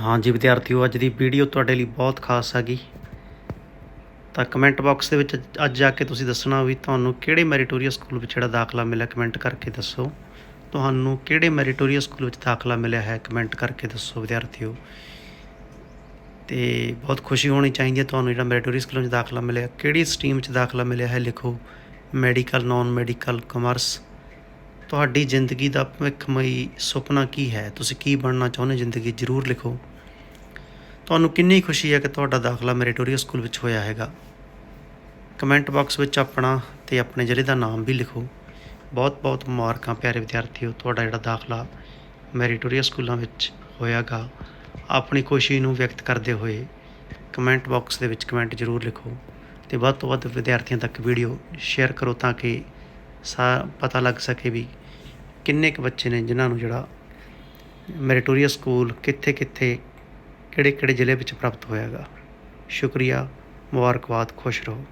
ਹਾਂਜੀ ਵਿਦਿਆਰਥੀਓ, ਅੱਜ ਦੀ ਵੀਡੀਓ ਤੁਹਾਡੇ ਲਈ ਬਹੁਤ ਖਾਸ ਹੈਗੀ ਤਾਂ ਕਮੈਂਟ ਬਾਕਸ ਦੇ ਵਿੱਚ ਅੱਜ ਜਾ ਕੇ ਤੁਸੀਂ ਦੱਸਣਾ ਵੀ ਤੁਹਾਨੂੰ ਕਿਹੜੇ ਮੈਰੀਟੋਰੀਅਸ ਸਕੂਲ ਵਿੱਚ ਜਿਹੜਾ ਦਾਖਲਾ ਮਿਲਿਆ ਕਮੈਂਟ ਕਰਕੇ ਦੱਸੋ। ਤੁਹਾਨੂੰ ਕਿਹੜੇ ਮੈਰੀਟੋਰੀਅਸ ਸਕੂਲ ਵਿੱਚ ਦਾਖਲਾ ਮਿਲਿਆ ਹੈ ਕਮੈਂਟ ਕਰਕੇ ਦੱਸੋ ਵਿਦਿਆਰਥੀਓ। ਤੇ ਬਹੁਤ ਖੁਸ਼ੀ ਹੋਣੀ ਚਾਹੀਦੀ ਹੈ ਤੁਹਾਨੂੰ ਜਿਹੜਾ ਮੈਰੀਟੋਰੀਅਸ ਸਕੂਲ ਵਿੱਚ ਦਾਖਲਾ ਮਿਲਿਆ, ਕਿਹੜੀ ਸਟਰੀਮ ਵਿੱਚ ਦਾਖਲਾ ਮਿਲਿਆ ਹੈ ਲਿਖੋ। ਮੈਡੀਕਲ ਨਾਨ ਮੈਡੀਕਲ ਕਮਰਸ ਤੁਹਾਡੀ ਜ਼ਿੰਦਗੀ ਦਾ ਭਵਿੱਖਮਈ ਸੁਪਨਾ ਕੀ ਹੈ? ਤੁਸੀਂ ਕੀ ਬਣਨਾ ਚਾਹੁੰਦੇ ਜ਼ਿੰਦਗੀ? ਜ਼ਰੂਰ ਲਿਖੋ। ਤੁਹਾਨੂੰ ਕਿੰਨੀ ਖੁਸ਼ੀ ਹੈ ਕਿ ਤੁਹਾਡਾ ਦਾਖਲਾ ਮੈਰੀਟੋਰੀਅਲ ਸਕੂਲ ਵਿੱਚ ਹੋਇਆ ਹੈਗਾ। ਕਮੈਂਟ ਬਾਕਸ ਵਿੱਚ ਆਪਣਾ ਤੇ ਆਪਣੇ ਜ਼ਿਲ੍ਹੇ ਦਾ ਨਾਮ ਵੀ ਲਿਖੋ। ਬਹੁਤ ਬਹੁਤ ਮੁਬਾਰਕਾਂ ਪਿਆਰੇ ਵਿਦਿਆਰਥੀਓ, ਤੁਹਾਡਾ ਜਿਹੜਾ ਦਾਖਲਾ ਮੈਰੀਟੋਰੀਅਸ ਸਕੂਲਾਂ ਵਿੱਚ ਹੋਇਆਗਾ। ਆਪਣੀ ਖੁਸ਼ੀ ਨੂੰ ਵਿਅਕਤ ਕਰਦੇ ਹੋਏ ਕਮੈਂਟ ਬਾਕਸ ਦੇ ਵਿੱਚ ਕਮੈਂਟ ਜ਼ਰੂਰ ਲਿਖੋ ਤੇ ਵੱਧ ਤੋਂ ਵੱਧ ਵਿਦਿਆਰਥੀਆਂ ਤੱਕ ਵੀਡੀਓ ਸ਼ੇਅਰ ਕਰੋ ਤਾਂ ਕਿ ਸਾ ਪਤਾ ਲੱਗ ਸਕੇ ਵੀ ਕਿੰਨੇ ਕੁ ਬੱਚੇ ਨੇ ਜਿਨ੍ਹਾਂ ਨੂੰ ਜਿਹੜਾ ਮੈਰੀਟੋਰੀਅਲ ਸਕੂਲ ਕਿੱਥੇ ਕਿੱਥੇ ਕਿਹੜੇ ਕਿਹੜੇ ਜ਼ਿਲ੍ਹੇ ਵਿੱਚ ਪ੍ਰਾਪਤ ਹੋਇਆ ਹੋਇਆਗਾ। ਸ਼ੁਕਰੀਆ ਮੁਬਾਰਕਬਾਦ ਖੁਸ਼ ਰਹੋ।